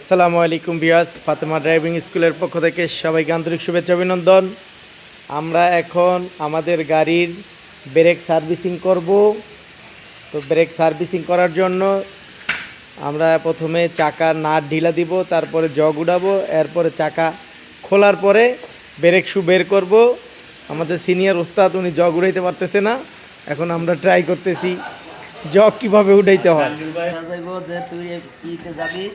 আসসালামু আলাইকুম বিয়াস ফাতেমা ড্রাইভিং স্কুলের পক্ষ থেকে সবাইকে আন্তরিক শুভেচ্ছা, অভিনন্দন। আমরা এখন আমাদের গাড়ির ব্রেক সার্ভিসিং করব। তো ব্রেক সার্ভিসিং করার জন্য আমরা প্রথমে চাকা নাট ঢিলা দিব, তারপরে জগ উঠাবো এরপরে চাকা খোলার পরে ব্রেক শু বের করব। আমাদের সিনিয়র ওস্তাদ, উনি জগ উঠাইতে পারতেছে না। এখন আমরা ট্রাই করতেছি জগ কীভাবে উঠাইতে হয়। তুই যাবি।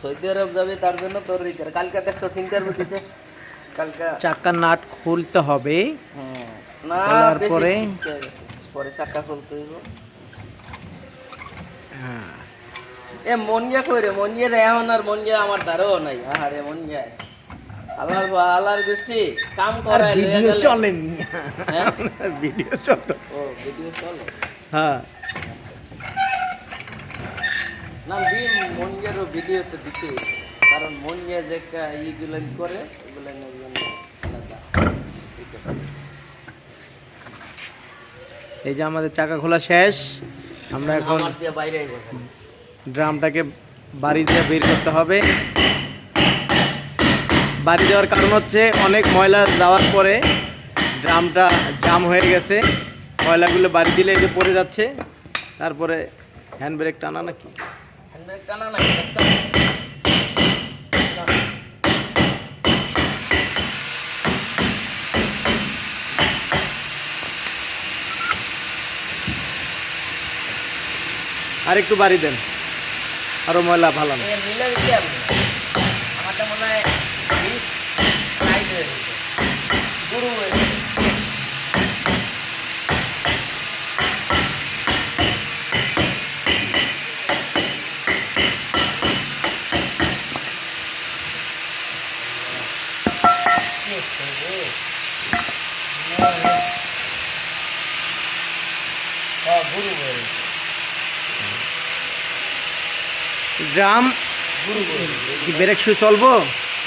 সৌদি আরব যাবি তার জন্য তোর কর। কালকে দেখছ ইন্টারভিউ দিছে কালকে চাকার নাট খুলতে হবে। হ্যাঁ। না বেশি পরে? চাক্কা খুলতে হইব। হ্যাঁ। এ মনিয়া কই রে? মনিয়া রে এখন আর মনিয়া আমার দ্বারাও নাই। আহারে মনিয়া আল্লাহর আল্লাহর গোষ্ঠী কাম করায় ভিডিও চলেনি। হ্যাঁ? ভিডিও চলতো। ও ভিডিও চলে। হ্যাঁ। না দি মনিয়ারও ভিডিওতে দিতে। কারণ মনিয়া যে ইগুলো করে আলাদা। এই যে আমাদের চাকা খোলা শেষ আমরা এখন ড্রামটাকে বাড়ি দিয়ে বের করতে হবে। বাড়ি দেওয়ার কারণ হচ্ছে অনেক ময়লা দেওয়ার পরে ড্রামটা জাম হয়ে গেছে। ময়লাগুলো বাড়ি দিলে এই যে পড়ে যাচ্ছে। তারপরে হ্যান্ড ব্রেক টানা নাকি? টানা না একটা আর একটু বাড়ি দেন। আরও ময়লা ভালো না এ মিলে দিতে হবে আমারটা মনে হয় বিশ টাইট হয়ে গেছে গুরু হয়ে গেছে গুরু হয়ে গেছে ড্রাম কি ব্রেক শু চলবো?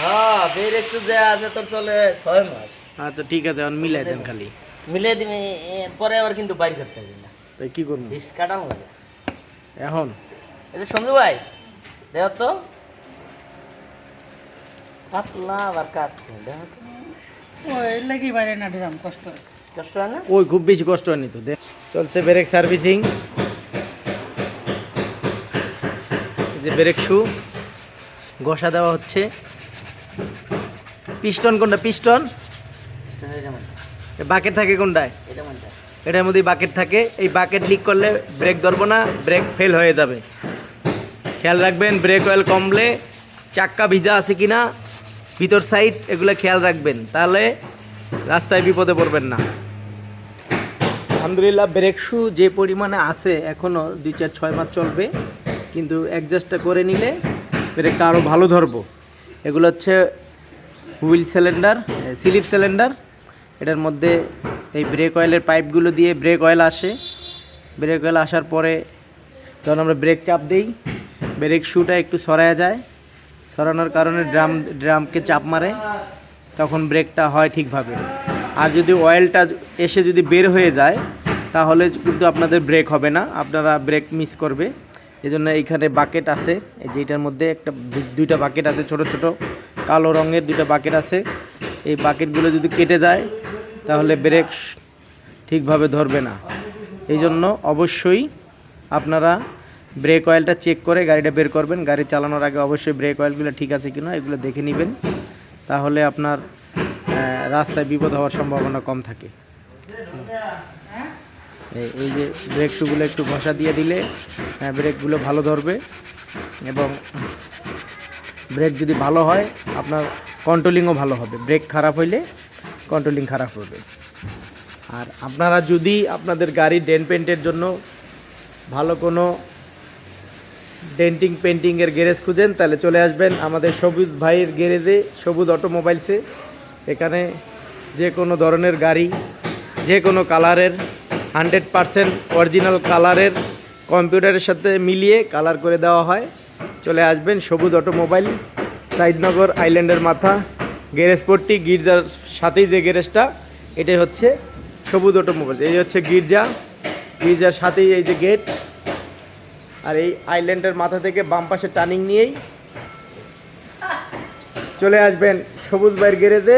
হ্যাঁ বের একটু দেয়া আছে তোর চলে ছয় মাস। আচ্ছা ঠিক আছে এখন মিলাই দেন খালি। মিলে দিবি পরে আবার কিন্তু বাইর করতে হবে না। তাই কি করব? বিষ কাটানো লাগে। এখন? এই যে সঞ্জু ভাই দেখ তো? পাতলা আবার কাজ দেখ তো? ওই লাগি বাইরে না দিলাম কষ্ট কষ্ট হয় না? ওই খুব বেশি কষ্ট হয়নি তো দেখ চলছে ব্রেক সার্ভিসিং এই যে ব্রেক শু, ঘষা দেওয়া হচ্ছে। পিস্টন কোনটা? পিস্টন? বাকেট থাকে কোনটায়? এটার মধ্যে বাকেট থাকে। এই বাকেট লিক করলে ব্রেক ধরবো না, ব্রেক ফেল হয়ে যাবে। খেয়াল রাখবেন, ব্রেক অয়েল কমলে চাক্কা ভিজা আছে কি না ভিতর সাইড এগুলো খেয়াল রাখবেন। তাহলে রাস্তায় বিপদে পড়বেন না। আলহামদুলিল্লাহ, ব্রেক শু যে পরিমাণে আছে এখনও দুই চার ছয় মাস চলবে। কিন্তু অ্যাডজাস্টটা করে নিলে ব্রেকটা আরও ভালো ধরবো। এগুলো হচ্ছে হুইল সিলিন্ডার স্লিপ সিলিন্ডার এটার মধ্যে এই ব্রেক অয়েলের পাইপগুলো দিয়ে ব্রেক অয়েল আসে। ব্রেক অয়েল আসার পরে যখন আমরা ব্রেক চাপ দিই ব্রেক শুটা একটু সরায়া যায়। সরানোর কারণে ড্রাম ড্রামকে চাপ মারে। তখন ব্রেকটা হয় ঠিকভাবে। আর যদি অয়েলটা এসে যদি বের হয়ে যায়, তাহলে কিন্তু আপনাদের ব্রেক হবে না। আপনারা ব্রেক মিস করবে। এই জন্য এইখানে বাকেট আছে। এই যেটার মধ্যে একটা দুইটা বাকেট আছে, ছোট ছোট। কালো রঙের দুইটা বাকেট আছে। এই বাকেটগুলো যদি কেটে যায়, তাহলে ব্রেক ঠিকভাবে ধরবে না। এই জন্য অবশ্যই আপনারা ব্রেক অয়েলটা চেক করে গাড়িটা বের করবেন। গাড়ি চালানোর আগে অবশ্যই ব্রেক অয়েলগুলো ঠিক আছে কিনা এগুলো দেখে নেবেন। তাহলে আপনার রাস্তায় বিপদ হওয়ার সম্ভাবনা কম থাকে। এই- যে ব্রেক শুগুলো একটু ঘষা দিয়ে দিলে আহ, ব্রেকগুলো ভালো ধরবে এবং ব্রেক যদি ভালো হয় আপনার কন্ট্রোলিংও ভালো হবে। ব্রেক খারাপ হইলে কন্ট্রোলিং খারাপ হবে। আর আপনারা যদি আপনাদের গাড়ি ডেন পেন্টের জন্য ভালো কোনো ডেন্টিং পেন্টিংয়ের গ্যারেজ খুঁজেন তাহলে চলে আসবেন আমাদের সবুজ ভাইয়ের গ্যারেজে সবুজ অটোমোবাইলসে। এখানে যে কোনো ধরনের গাড়ি যে কোনো কালারের হান্ড্রেড পারসেন্ট অরিজিনাল কালারের কম্পিউটারের সাথে মিলিয়ে কালার করে দেওয়া হয়। চলে আসবেন সবুজ অটোমোবাইল, সাইদনগর আইল্যান্ডের মাথা, গ্যারেজ পট্টি, গির্জার সাথেই যে গ্যারেজটা, এটাই হচ্ছে সবুজ অটোমোবাইল। এই হচ্ছে গির্জা, গির্জার সাথেই এই যে গেট। আর এই আইল্যান্ডের মাথা থেকে বাম পাশে টার্নিং নিয়েই চলে আসবেন সবুজ ভাইয়ের গ্যারেজে,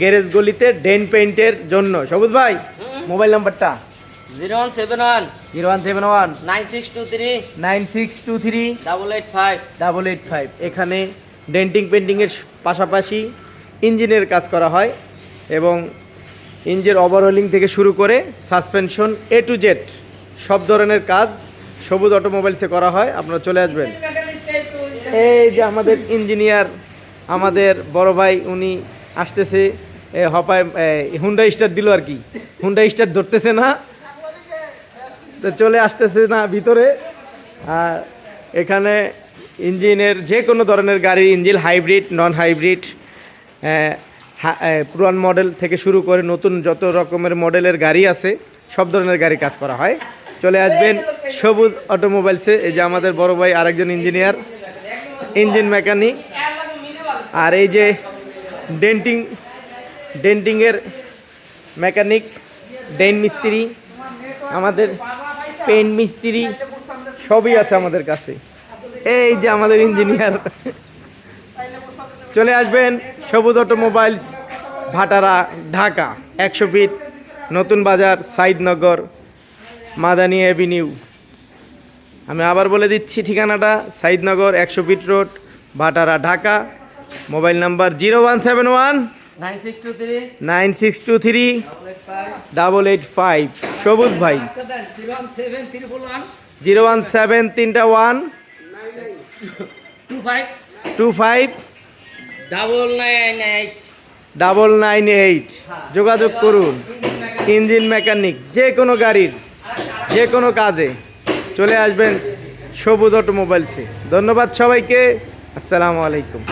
গ্যারেজ গলিতে ডেন পেইন্টের জন্য। সবুজ ভাই! মোবাইল নাম্বারটা? Zero one seven one. Zero one seven one. Nine six two three. Nine six two three. Double eight five. Double eight five. এখানে ডেন্টিং পেন্টিংয়ের পাশাপাশি ইঞ্জিনের কাজ করা হয় এবং ইঞ্জিন ওভারহোলিং থেকে শুরু করে সাসপেনশন এ টু জেড সব ধরনের কাজ সবুজ অটোমোবাইলসে করা হয়। আপনারা চলে আসবেন। এই যে আমাদের ইঞ্জিনিয়ার আমাদের বড় ভাই উনি আসতেছে। হপায় হুন্ডা স্টার দিল আর কি। হুন্ডা স্টার ধরতেছে না। তো চলে আসতেছে না ভিতরে। আর এখানে ইঞ্জিনের যে কোনো ধরনের গাড়ির ইঞ্জিন, হাইব্রিড নন হাইব্রিড পুরান মডেল থেকে শুরু করে নতুন যত রকমের মডেলের গাড়ি আছে, সব ধরনের গাড়ি কাজ করা হয়। চলে আসবেন সবুজ অটোমোবাইলসে, এই যে আমাদের বড় ভাই আরেকজন ইঞ্জিনিয়ার, ইঞ্জিন মেকানিক। আর এই যে ডেন্টিং ডেন্টিংয়ের মেকানিক, ডেন মিস্ত্রি, আমাদের পেন্ট মিস্ত্রি, সবই আছে আমাদের কাছে। এই যে আমাদের ইঞ্জিনিয়ার। চলে আসবেন সবুজ অটোমোবাইলস, ভাটারা, ঢাকা, একশো ফিট, নতুন বাজার সাইদনগর মাদানি অ্যাভিনিউ আমি আবার বলে দিচ্ছি ঠিকানাটা সাইদনগর একশো feet road, Bhatara, Dhaka. Mobile number zero one seven one nine six two three. Double eight five. Sabuj ভাই। Zero one seven zero one seven তিনটা one. Two five. Two five. Double nine eight. Double nine eight. যোগাযোগ করুন। Engine mechanic যে কোনো গাড়ির যে কোনো কাজে। চলে আসবেন সবুজ অটোমোবাইলসে। ধন্যবাদ সবাইকে। আসসালামু আলাইকুম।